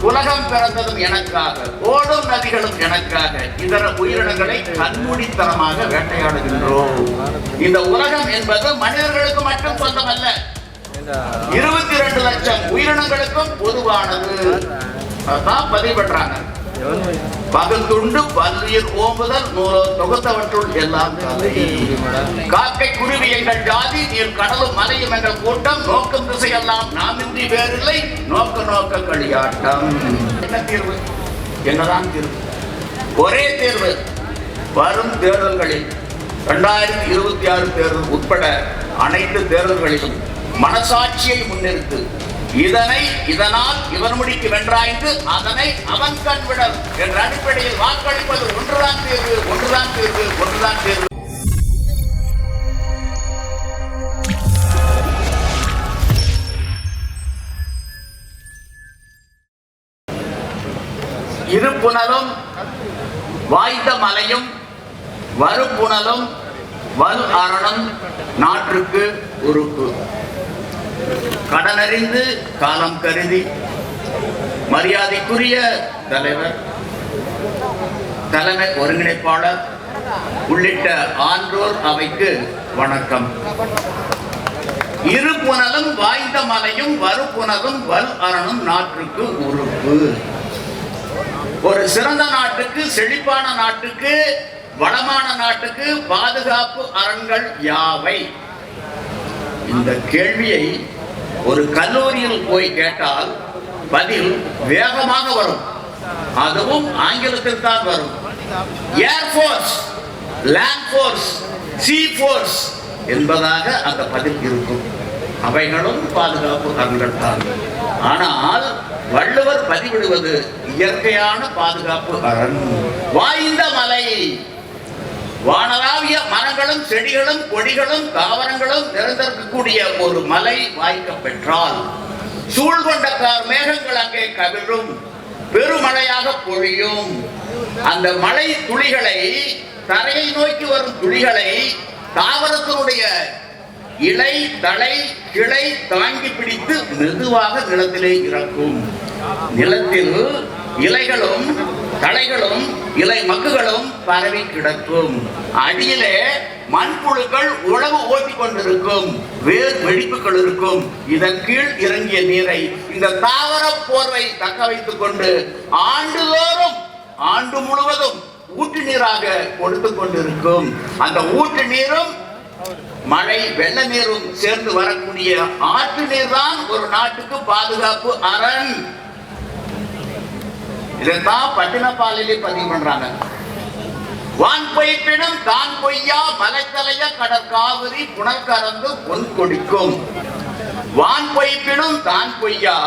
உலகம் பிறந்ததும் எனக்காக ஓடும் நதிகளும் எனக்காக இதர உயிரினங்களை கண்மூடித்தனமாக வேட்டையாடுகின்றோம். இந்த உலகம் என்பது மனிதர்களுக்கு மட்டும் சொந்தமல்ல. இருபத்தி இரண்டு லட்சம் உயிரினங்களுக்கும் பொதுவானது. அதான் பதிவு பண்றாங்க. பகத்துண்டு பல்லுயிர் ஓம்புதல் நூலோ தொகுத்தவற்றுள் எல்லாம் காக்கை குருவி எங்கள் ஜாதி நீர் கடலும் மலையும் எங்கள் கூட்டம். நோக்கம் திசையெல்லாம் நாமின்றி வேறில்லை. நோக்க நோக்க களியாட்டம். என்ன தீர்வு? என்னதான் தீர்வு? ஒரே தேர்வு. வரும் தேர்தல்களில் இரண்டாயிரத்தி இருபத்தி ஆறு தேர்தல் உட்பட அனைத்து தேர்தல்களிலும் மனசாட்சியை முன்னிறுத்து இதனை இதனால் இவன் முடிக்கு வென்றாய்ந்து அதனை அவன் கண் என்ற அடிப்படையில் வாக்களிப்பது ஒன்றுதான் தேர்வு ஒன்றுதான் தேர்வு ஒன்றுதான் தேர்வு. இருப்புணரும் வாய்ந்த மலையும் வறுப்புணலும் வல் அரணம் நாட்டுக்கு உறுப்பு. கடனறிந்து காலம் கருதி. மரியாதைக்குரிய தலைவர் தலைமை ஒருங்கிணைப்பாளர் உள்ளிட்ட ஆன்றோர் அவைக்கு வணக்கம். இரு புனலும் வாய்ந்த மலையும் வருப்புணலும் வல் அரணும் நாட்டுக்கு உறுப்பு. ஒரு சிறந்த நாட்டுக்கு செழிப்பான நாட்டுக்கு வளமான நாட்டுக்கு பாதுகாப்பு அரண்கள் யாவை? இந்த கேள்வியை ஒரு கல்லூரியில் போய் கேட்டால் பதில் வேகமாக வரும். அதுவும் ஆங்கிலத்தில் தான் வரும். Air force land force sea force என்பதாக அந்த பதில் இருக்கும். அவைகளும் பாதுகாப்பு அரண்கள் தான். ஆனால் வள்ளுவர் பதிவிடுவது இயற்கையான பாதுகாப்பு அரண் வாய்ந்த மலை. வானளாவிய மரங்களும் செடிகளும் கொடிகளும் தாவரங்களும் நிறைந்திருக்கக்கூடிய ஒரு மலை வாய்க்க பெற்றால் சூழ்கொண்ட கார் மேகங்கள் அங்கே கவிழும் பெருமழையாக பொழியும். அந்த மழை துளிகளை தரையை நோக்கி வரும் துளிகளை தாவரத்தினுடைய இலை தலை கிளை தாங்கி பிடித்து மெதுவாக நிலத்திலே இறக்கும். நிலத்தில் இலைகளும் களைகளும் இலை மக்குகளும் பரவி கிடக்கும். அடியிலே மண்புழுக்கள் உழவு ஓட்டி கொண்டிருக்கும். வேர் வெடிப்புகள் இருக்கும். இதன் கீழ் இறங்கிய நீரை இந்த தாவர போர்வை தக்க வைத்துக் கொண்டு ஆண்டுதோறும் ஆண்டு முழுவதும் ஊற்று நீராக கொடுத்து கொண்டிருக்கும். அந்த ஊற்று நீரும் மழை வெள்ள நீரும் சேர்ந்து வரக்கூடிய ஆற்று நீர் தான் ஒரு நாட்டுக்கு பாதுகாப்பு அரண். இதுதான் பட்டினப்பாலையிலே பதிவு பண்றாங்க. வான் பொய்ப்பினும் தான் பொய்யா மலைத்தலைய கடற்காவிரி புனல் கறந்து பொன் கொடிக்கும். வான் பொய்ப்பினும் தான் பொய்யா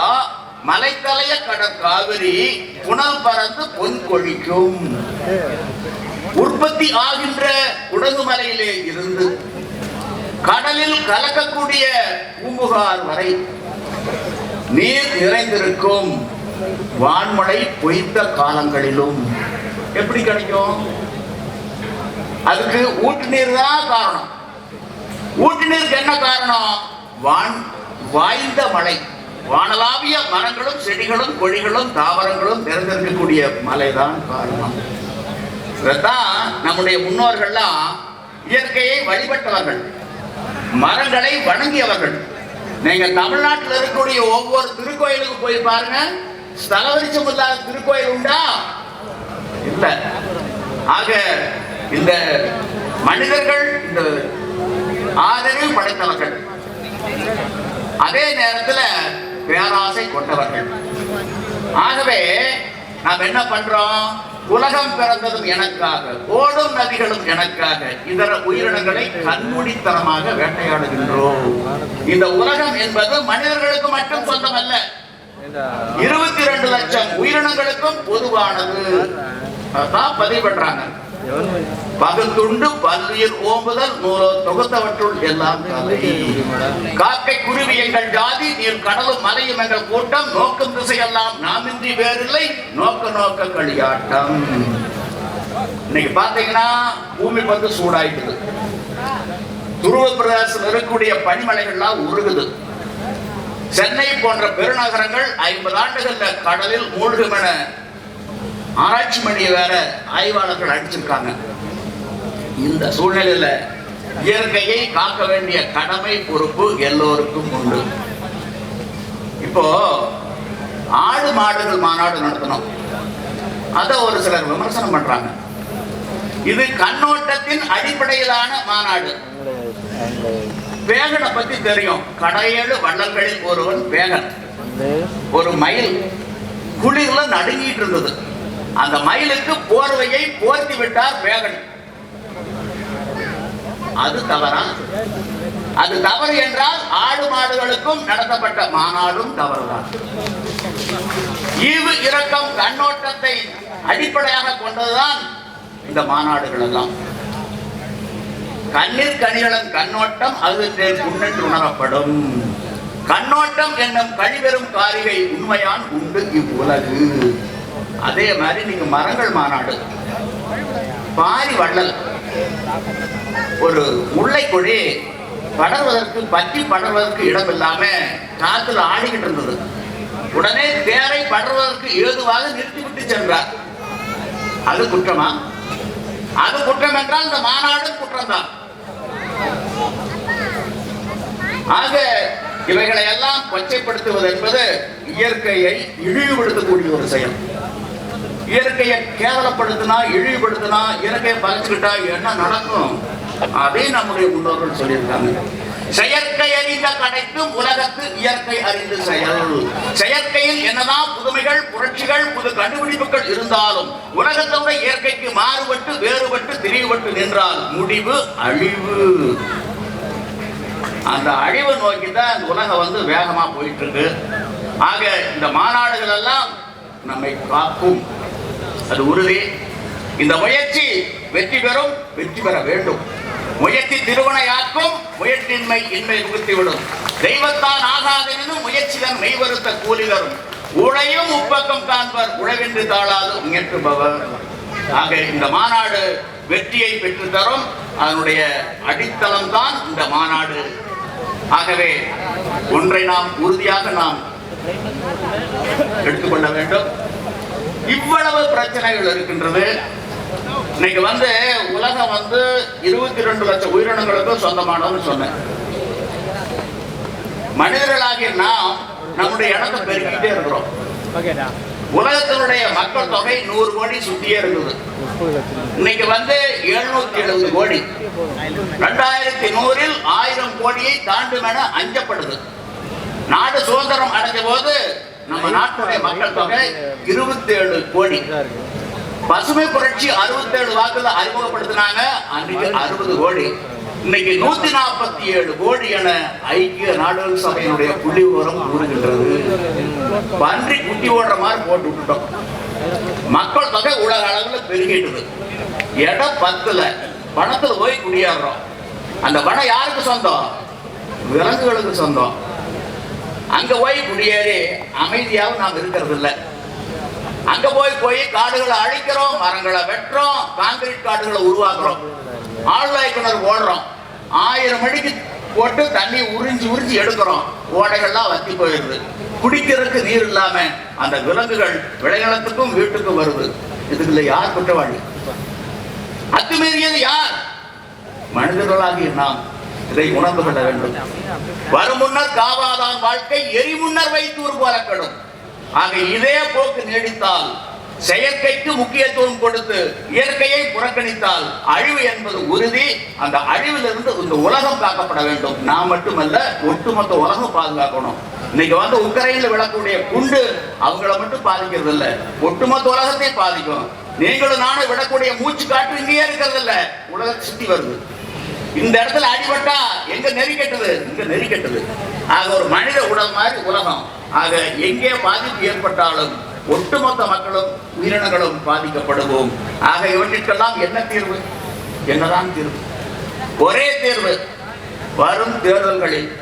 மலைத்தலைய கடற்காவிரி புனல் பறந்து பொன் கொழிக்கும் உற்பத்தி ஆகின்ற குடங்குமலையிலே இருந்து கடலில் கலக்கக்கூடிய பூம்புகார் வரை நீர் நிறைந்திருக்கும். வான்மழை பொய்த்த காலங்களிலும் எப்படி கிடைக்கும்? அதுக்கு ஊற்று நீர் தான் காரணம். ஊற்று நீருக்கு என்ன காரணம்? வான் வாய்ந்த மழை. வானலாவிய மரங்களும் செடிகளும் கொடிகளும் தாவரங்களும் நிறைந்திருக்கக்கூடிய மலைதான் காரணம். இதைத்தான் நம்முடைய முன்னோர்கள்லாம் இயற்கையை வழிபட்டவர்கள் மரங்களை வணங்கியவர்கள். நீங்க தமிழ்நாட்டில் இருக்கக்கூடிய ஒவ்வொரு திருக்கோயிலுக்கு போய் பாருங்க ஸ்தலவரிச்சம் இல்லாத திருக்கோயில் உண்டா? இல்ல. ஆக இந்த மனிதர்கள் இந்த ஆதரவு படைத்தவர்கள் அதே நேரத்தில் பேராசை கொண்டவர்கள். ஆகவே நாம் என்ன பண்றோம்? உலகம் பிறந்ததும் எனக்காக ஓடும் நதிகளும் எனக்காக இதர உயிரினங்களை கண்மூடித்தனமாக வேட்டையாடுகின்றோம். இந்த உலகம் என்பது மனிதர்களுக்கு மட்டும் சொந்தமல்ல. இருபத்தி ரெண்டு லட்சம் உயிரினங்களுக்கும் பொதுவானது. அதான் பதிவு பண்றாங்க பகத்துண்டு பல்லுயிர் ஓம்புதல் நூலோ தொகுத்தவற்றுள் எல்லாம் காக்கை குருவி எங்கள் ஜாதி நீர் கடலும் மலையும் எங்கள் கூட்டம். நோக்கும் திசையெல்லாம் நாமின்றி வேறில்லை. நோக்க நோக்க களியாட்டம். இன்னைக்கு பாத்தீங்கன்னா பூமி வந்து சூடாயிட்டுது துருவ பிரதேசம் இருக்கக்கூடிய பனிமலைகள்லாம் உருகுது. சென்னை போன்ற பெருநகரங்கள் ஐம்பது ஆண்டுகள்ல கடலில் மூழ்கும் என ஆராய்ச்சி மணியை வேற ஆய்வாளர்கள் அடிச்சிருக்காங்க. இந்த சூழ்நிலையில இயற்கையை காக்க வேண்டிய கடமை பொறுப்பு எல்லோருக்கும் உண்டு. இப்போ ஆடு மாடுகள் மாநாடு நடத்தணும். அத ஒரு சிலர் விமர்சனம் பண்றாங்க. இது கண்ணோட்டத்தின் அடிப்படையிலான மாநாடு. வேகனை பத்தி தெரியும். கடையேழு வள்ளல்களில் ஒருவன் வேகன். ஒரு மயில் குளிர்ல நடுங்கிட்டு இருந்தது. அந்த மயிலுக்கு போர்வையை போர்த்தி விட்டார் வேகன். அது தவறா? அது தவறு என்றால் ஆடு மாடுகளுக்கும் நடத்தப்பட்ட மாநாடும் தவறுதான். ஈவு இரக்கம் கண்ணோட்டத்தை அடிப்படையாக கொண்டதுதான் இந்த மாநாடுகள் எல்லாம் கண்ணீர் கனிகளும் கண்ணோட்டம் அது புண்ணென்று உணரப்படும். கண்ணோட்டம் என்னும் கழிவெறும் காரிகை உண்மையான் உண்டு இவ்வுலகு. அதே மாதிரி நீங்க மரங்கள் மாநாடு. பாரி வள்ளல். ஒரு முல்லை கொடி படர்வதற்கு பற்றி படர்வதற்கு இடம் இல்லாம காத்துல ஆடிக்கிட்டு இருந்தது. உடனே தேரை படர்வதற்கு ஏதுவாக நிறுத்திவிட்டு சென்றார். அது குற்றமா? அது குற்றம் என்றால் இந்த மாநாடு குற்றம்தான். ஆக இவைகளை எல்லாம் கொச்சைப்படுத்துவது என்பது இயற்கையை இழிவுபடுத்தக்கூடிய ஒரு செயல். இயற்கையை கேவலப்படுத்தினா இழிவுபடுத்தினா இயற்கையை பகிச்சுக்கிட்டா என்ன நடக்கும்? அதே நம்முடைய முன்னோர்கள் சொல்லியிருக்காங்க. செயற்கை அறிந்த கடைக்கும் உலகத்து இயற்கை அறிந்து செயல். செயற்கையில் என்னதான் புதுமைகள் புரட்சிகள் புது கண்டுபிடிப்புகள் இருந்தாலும் உலகத்தோட இயற்கைக்கு மாறுபட்டு வேறுபட்டு திரிவுபட்டு நின்றால் முடிவு அழிவு. அந்த அழிவு நோக்கி தான் இந்த உலகம் வந்து வேகமாக போயிட்டு இருக்கு ஆக இந்த மாநாடுகள் எல்லாம் நம்மை காக்கும். அது உறுதி. இந்த முயற்சி வெற்றி பெறும் வெற்றி பெற வேண்டும். முயற்சி திருவனையாக்கும் முயற்சியின்மை இன்மை புகுத்திவிடும் தெய்வத்தான் ஆகாதெனும் முயற்சிதான் மெய்வருத்த கூலி வரும் உழையும் உப்பக்கம் காண்பர் உழவென்று தாழாது முயற்றுபவர் ஆக இந்த மாநாடு வெற்றியை பெற்று தரும் அதனுடைய அடித்தளம் தான் இந்த மாநாடு. ஆகவே ஒன்றை நாம் உறுதியாக நாம் எடுத்துக்கொள்ள வேண்டும். இவ்வளவு பிரச்சனைகள் இருக்கின்றது. இன்னைக்கு வந்து உலகம் வந்து இருபத்தி ரெண்டு லட்சம் உயிரினங்களுக்கும் சொந்தமானதுன்னு சொன்னேன். மனிதர்களாகிய நாம் நம்முடைய இடத்தை பெருக்கிட்டே இருக்கிறோம். உலகத்தினுடைய மக்கள் தொகை நூறு கோடி சுத்தியே இருக்குது. இன்னைக்கு வந்து எழுநூத்தி எழுபது கோடி. ரெண்டாயிரத்தி நூறில் ஆயிரம் கோடியை தாண்டும் என அஞ்சப்படுது. நாடு சுதந்திரம் அடைஞ்ச போது நம்ம நாட்டுடைய மக்கள் தொகை இருபத்தி ஏழு கோடி. பசுமை புரட்சி 67 வாக்குல அறிமுகப்படுத்தினாங்க. அன்னைக்கு அறுபது கோடி. இன்னைக்கு நூத்தி நாற்பத்தி ஏழு கோடி என ஐக்கிய நாடுகள் சபையினுடைய புள்ளி விவரம் கூறுகின்றது. பன்றி குட்டி ஓடுற மாதிரி போட்டு விட்டுட்டோம். மக்கள் தொகை உலக அளவில் பெருகிட்டு இடம் பத்துல பணத்துல போய் குடியாடுறோம். அந்த பணம் யாருக்கு சொந்தம்? விலங்குகளுக்கு சொந்தம். அங்க போய் குடியேறி அமைதியாகவும் நாம் இருக்கிறது இல்லை அங்க போய் போய் காடுகளை அழிக்கிறோம் மரங்களை வெட்டுறோம் கான்கிரீட் காடுகளை உருவாக்குறோம். ஆழ்வாய் கிணறு ஓடுறோம் ஆயிரம் மணிக்கு போட்டு தண்ணி உறிஞ்சி உறிஞ்சி எடுக்கிறோம். ஓடைகள்லாம் வத்தி போயிடுது. குடிக்கிறதுக்கு நீர் இல்லாம அந்த விலங்குகள் விளைநிலத்துக்கும் வீட்டுக்கும் வருது. இதுக்குள்ள யார் குற்றவாளி? அத்துமீறியது யார்? மனிதர்களாகிய நாம் இதை உணர்ந்து கொள்ள வேண்டும். வரும் முன்னர் காவாதான் வாழ்க்கை எரி முன்னர் வைத்தூர் போல கெடும் ஆக இதே போக்கு நீடித்தால் செயற்கைக்கு முக்கியத்துவம் கொடுத்து இயற்கையை புறக்கணித்தால் அழிவு என்பது உறுதி. அந்த அழிவிலிருந்து இந்த உலகம் காக்கப்பட வேண்டும். நான் மட்டுமல்ல ஒட்டுமொத்த உலகம் பாதுகாக்கணும். இன்னைக்கு வந்து உக்ரைன்ல விழக்கூடிய குண்டு அவங்கள மட்டும் பாதிக்கிறது இல்ல ஒட்டுமொத்த உலகத்தை பாதிக்கும். நீங்களும் நானும் விடக்கூடிய மூச்சு காற்று இங்கேயே இருக்கிறது இல்ல உலகத்தை சுத்தி வருது. இந்த இடத்துல அடிபட்டா எங்க நெறி கெட்டது? இங்க நெறி கெட்டது. ஆக ஒரு மனித உடல் மாதிரி உலகம். ஆக எங்கே பாதிப்பு ஏற்பட்டாலும் ஒட்டுமொத்த மக்களும் உயிரினங்களும் பாதிக்கப்படுவோம். ஆக இவற்றிற்கெல்லாம் என்ன தீர்வு? என்னதான் தீர்வு? ஒரே தேர்வு வரும் தேர்தல்களில்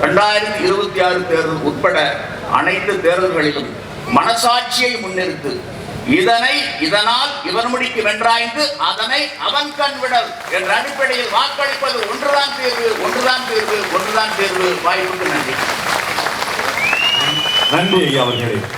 இரண்டாயிரத்தி இருபத்தி ஆறு தேர்தல் உட்பட அனைத்து தேர்தல்களிலும் மனசாட்சியை முன்னிறுத்து இதனை இதனால் இவன் முடிக்கு வென்றாய்ந்து அதனை அவன் கண் விடல் என்ற அடிப்படையில் வாக்களிப்பது ஒன்றுதான் தேர்வு ஒன்றுதான் தேர்வு ஒன்றுதான் தேர்வு. வாய்ப்புக்கு நன்றி. நன்றி ஐயா அவர்களே.